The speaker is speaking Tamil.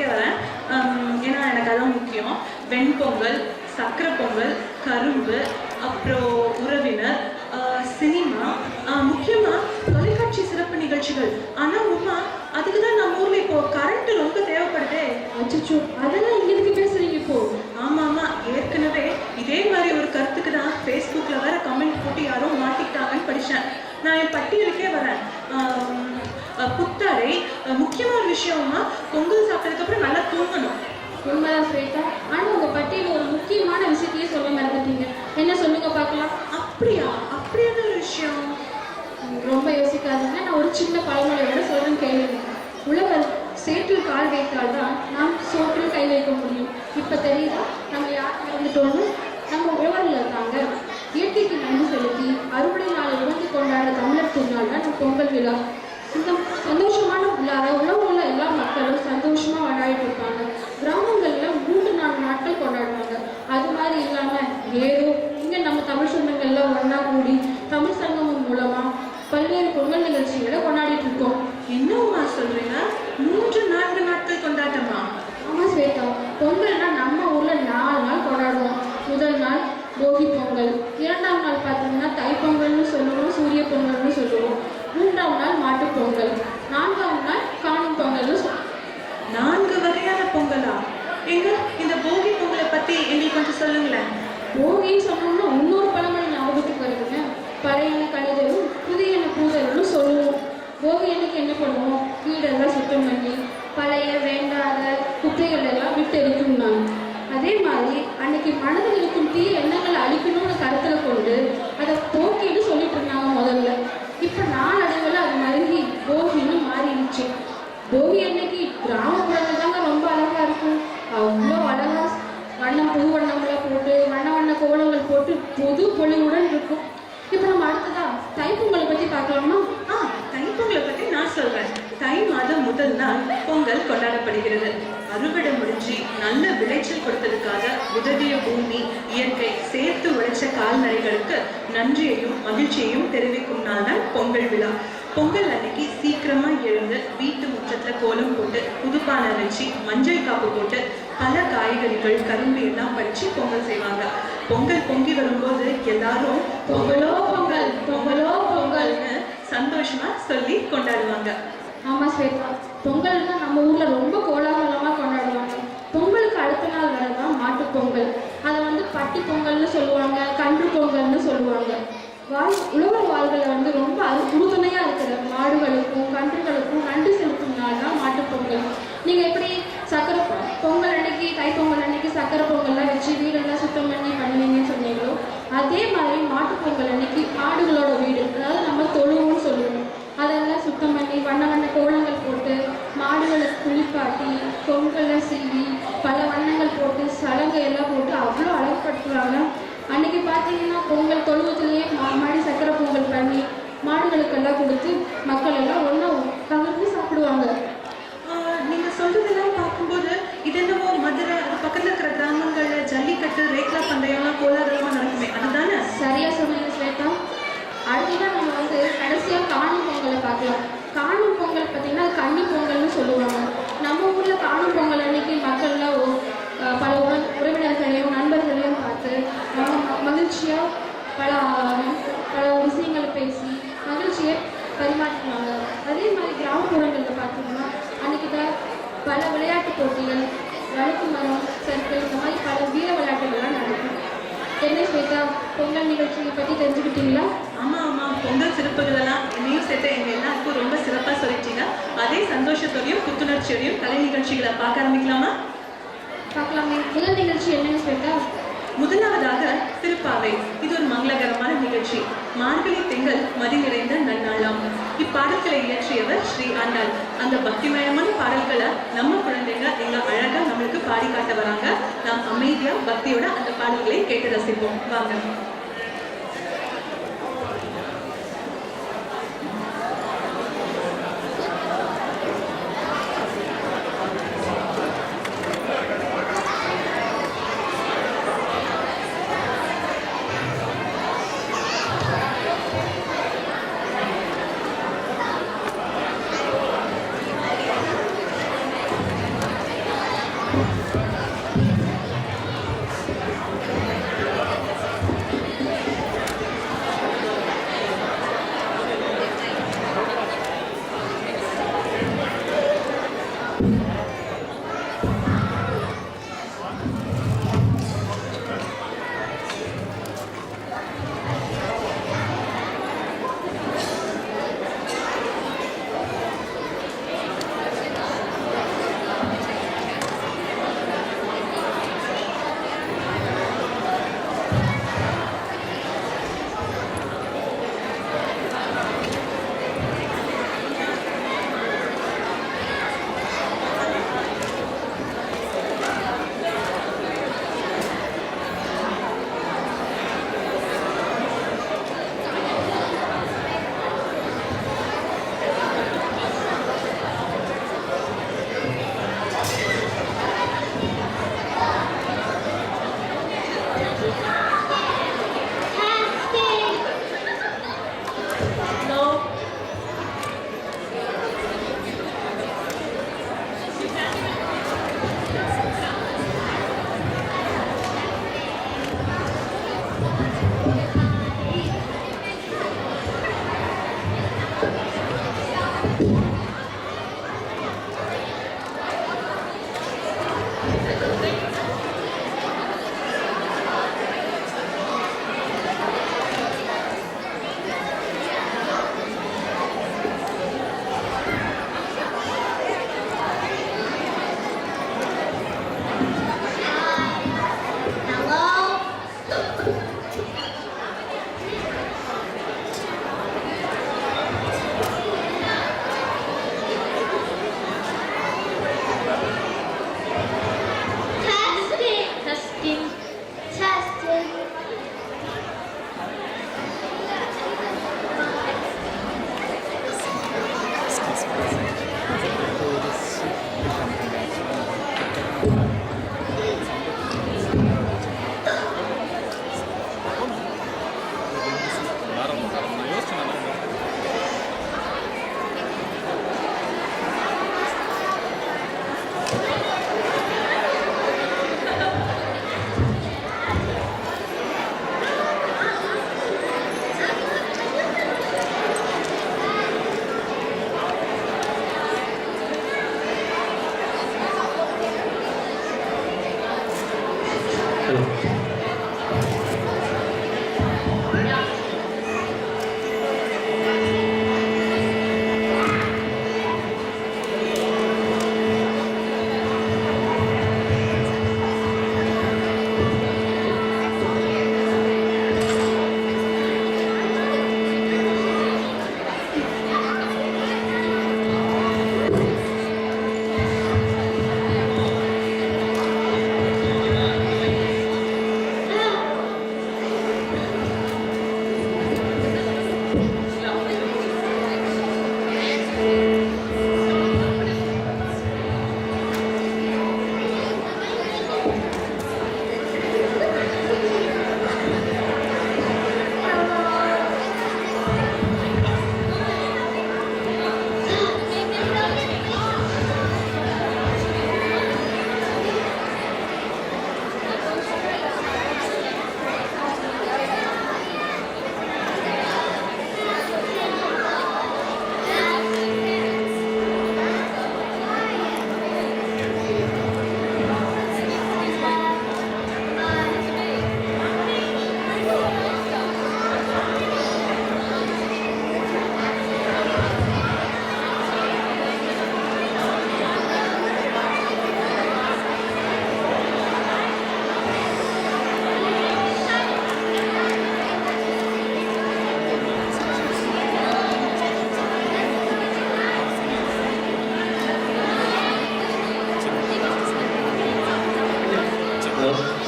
பட்டியலுக்கே வரேன். ஏன்னா எனக்கு அதான் முக்கியம். வெண்பொங்கல் சக்கரை பொங்கல் கரும்பு அப்புறம் உறவினர் சினிமா ஆஹ், முக்கியமா தொலைக்காட்சி சிறப்பு நிகழ்ச்சிகள். ஆனா உமா அதுக்கு தான் நம்ம ஊர்ல இப்போ கரண்ட் ரொம்ப தேவைப்படுதே. அச்சோ அதெல்லாம் இங்க இருக்கு. பேசுறீங்க இப்போ? ஆமா ஆமா. ஏற்கனவே இதே மாதிரி ஒரு கருத்துக்கு தான் ஃபேஸ்புக்ல வேற கமெண்ட் போட்டு யாரோ மாட்டிக்கிட்டாங்கன்னு படிச்சேன். நான் என் பட்டியலுக்கே வரேன். அஹ், முக்கியமான விஷயமா பொங்கல் சாப்பிட்டதுக்கு அப்புறம் நல்லா தூங்கணும். உண்மைதான் ஸ்வேதா ஆனா உங்க பட்டியல ஒரு முக்கியமான விஷயத்தையே சொல்ல மறந்துட்டீங்க. என்ன சொல்லுங்க பார்க்கலாம். அப்படியா? அப்படியான ஒரு விஷயம்? ரொம்ப யோசிக்காதீங்க. நான் ஒரு சின்ன பழமொழியோட சொல்றேன் கேளுங்க. உழவர் சேற்றில் கால் வைத்தால் தான் நாம் சோற்றில் கை வைக்க முடியும். இப்ப தெரியுதா? நம்ம யார் இறந்துட்டோம்னு? நம்ம உழவர்கள் இருக்காங்க. இயற்கைக்கு நன்றி செலுத்தி அறுவடை நாளை உணர்ந்து கொண்டாட தமிழர் திருநாள் தான் நம்ம பொங்கல் விழா. இந்த சந்தோஷமான உள்ளார உலகம் உள்ள எல்லா மக்களும் சந்தோஷமா விளையாடிட்டு இருப்பாங்க கிராமங்கள்ல மூன்று நாலு நாட்கள் கொண்டாடுவாங்க. அது மாதிரி இல்லாம ஏதோ இங்க நம்ம தமிழ் சொந்தங்கள்ல ஒன்றா கூடி தமிழ் சங்கமம் மூலமா பல்வேறு பொங்கல் நிகழ்ச்சிகள் கொண்டாடிட்டு இருக்கோம் என்ன உமா சொல்றீங்க மூன்று நான்கு நாட்கள் கொண்டாட்டமா ஆமா ஸ்வேதா பொங்கல்னா நம்ம ஊர்ல நாலு நாள் கொண்டாடுவோம் முதல் நாள் போகி பொங்கல் இரண்டாம் நாள் பார்த்தீங்கன்னா தைப்பொங்கல்னு சொல்லுவோம் சூரிய பொங்கல்னு சொல்லுவோம் மூன்றாம் நாள் மாட்டுப் பொங்கல் நான்காம் நாள் காணும் பொங்கல்னு சொல்லுவோம் நான்கு வகையான பொங்கலா எங்க இந்த போகி பொங்கலை பத்தி எங்களுக்கு கொஞ்சம் ஓவின்னு சொன்னோம்னா இன்னொரு பழமொழி ஞாபகத்துக்கு வருதுங்க. பழையன கழுதலும் புதியன பூதலும் சொல்லுவோம் ஓவியனுக்கு என்ன பண்ணுவோம்? வீடெல்லாம் சுத்தம் பண்ணி பழைய வேண்டாத குப்பைகள் எல்லாம் விட்டு எரிக்கணும்னாங்க அதே மாதிரி அன்னைக்கு மனதில் இருக்கும் தீய எண்ணங்களை அழிக்கணும்னு கருத்தில் கொண்டு அதை போக்கின்னு சொல்லிட்டு இருந்தாங்க முதல்ல இப்போ நாளடைவில் அது மருகி போகின்னு மாறிடுச்சு போகி அன்னைக்கு கிராமப்புறங்கள் தாங்க ரொம்ப அழகா இருக்கும் அவ்வளோ அழகா வண்ணம் புது வண்ணம்லாம் போட்டு வண்ண வண்ண கோலங்கள் போட்டு புது பொலிவுடன் இருக்கும். இப்போ நம்ம அடுத்ததா தைப்பொங்கலை பற்றி பார்க்கலாமா? ஆ தைப்பொங்கலை பத்தி நான் சொல்றேன். தை மாதம் முதல் நாள் பொங்கல் கொண்டாடப்படுகிறது. அறுவடை முடிஞ்சு நல்ல விளைச்சல் கொடுத்ததுக்காக உதவிய பூமி இயற்கை சேர்த்து உழைச்ச கால்நடைகளுக்கு நன்றியையும் மகிழ்ச்சியையும் தெரிவிக்கும் நாள் தான் பொங்கல் விழா. பொங்கல் அன்னைக்கு சீக்கிரமா எழுந்து வீட்டு முற்றத்துல கோலம் போட்டு புதுப்பானை வச்சு மஞ்சள் காப்பு போட்டு பல காய்கறிகள் கரும்பு எல்லாம் பறிச்சு பொங்கல் செய்வாங்க. பொங்கல் பொங்கி வரும்போது எல்லாரும் பொங்கலோ பொங்கல் பொங்கலோ பொங்கல்னு சந்தோஷமா சொல்லி கொண்டாடுவாங்க. ஆமா ஸ்வேதா. பொங்கல்னா நம்ம ஊர்ல ரொம்ப கோலாகலமா கொண்டாடுவாங்க. பொங்கலுக்கு அடுத்த நாள் வரதான் மாட்டுப் பொங்கல். அதை வந்து பட்டி பொங்கல்னு சொல்லுவாங்க கன்று பொங்கல்னு சொல்லுவாங்க. வாழ் உழவர் வாழ்களை வந்து ரொம்ப அது உறுதுணையா இருக்கிற மாடுகளுக்கும் கன்றுகளுக்கும் நன்றி செலுத்தும் நாள் தான் மாட்டுப் பொங்கல். நீங்க எப்படி சக்கரை பொ- பொங்கல் அன்னைக்கு கைப்பொங்கல் அன்னைக்கு சக்கரை பொங்கல்லாம் வச்சு வீடெல்லாம் சுத்தம் பண்ணி பண்ணுவீங்கன்னு சொன்னீங்களோ அதே மாதிரி மாட்டுப் பொங்கல் அன்னைக்கு ஆடுகளோட வீடு அதாவது நம்ம தொழுவோம்னு சொல்லுவோம். அதெல்லாம் சுத்தம் பண்ணி வண்ண வண்ண கோலங்கள் போட்டு மாடுகளை குளிப்பாட்டி பொங்கலை சீவி பல வண்ணங்கள் போட்டு சலங்கை எல்லாம் போட்டு அவ்வளோ அழகுபடுத்துவாங்க. அன்னைக்கு பார்த்தீங்கன்னா பொங்கல் தொழுவத்துலேயே மாடி சக்கரை பொங்கல் பண்ணி மாடுகளுக்கெல்லாம் கொடுத்து மக்கள் எல்லாம் ஒன்றா பகிர்ந்து சாப்பிடுவாங்க. நீங்கள் நீங்க சொல்றதெல்லாம் பார்க்கும்போது இது என்னவோ மதுரை அது பக்கத்துல இருக்கிற கிராமங்கள்ல ஜல்லிக்கட்டு பந்தயம்லாம் கோலாகலமாக நடக்குமே. அதுதானே? சரியா சொன்னீங்க ஸ்வேதா. அடுத்ததான் நம்ம வந்து கடைசியாக காணும் பொங்கலை பார்க்கலாம். காணும் பொங்கல் பார்த்தீங்கன்னா அது கன்னி பொங்கல்னு சொல்லுவாங்க. நம்ம ஊரில் காணும் பொங்கல் அன்னைக்கு மக்கள்லாம் பல உறவினர்களையும் நண்பர்களையும் பார்த்து மகிழ்ச்சியாக மகிழ்ச்சியா பல பல விஷயங்களை பேசி மகிழ்ச்சியை பரிமாற்றினாங்க அதே மாதிரி கிராமப்புறங்களில் பார்த்தீங்கன்னா அன்னைக்கு தான் பல விளையாட்டு போட்டிகள் வழுக்கு மரம் சர்க்கிள் இந்த மாதிரி பல வீர விளையாட்டுகள்லாம் நடக்கும். என்ன ஸ்வேதா பொங்கல் நிகழ்ச்சியை பற்றி தெரிஞ்சுக்கிட்டீங்களா? ஆமா ஆமா. பொங்கல் சிறப்புகள் எல்லாம் என்னையும் சேர்த்து எங்க எல்லாருக்கும் ரொம்ப சிறப்பா சொல்லிட்டீங்க. அதே சந்தோஷத்தோடையும் புத்துணர்ச்சியோடையும் கலை நிகழ்ச்சிகளை பார்க்க ஆரம்பிக்கலாமா? பார்க்கலாமே. முதல் நிகழ்ச்சி என்னன்னு ஸ்வேதா? முதலாவதாக திருப்பாவை. இது ஒரு மங்களகரமான நிகழ்ச்சி. மார்கழி திங்கள் மதி நிறைந்த நன்னாளாம். இப்பாடல்களை இயற்றியவர் ஸ்ரீ அண்ணன் அந்த பக்திமயமான பாடல்களை நம்ம குழந்தைங்க எங்க அழகா நம்மளுக்கு பாடி காட்ட வராங்க. நாம் அமைதியா பக்தியோட அந்த பாடல்களை கேட்டு ரசிப்போம். வாங்க. Дякую.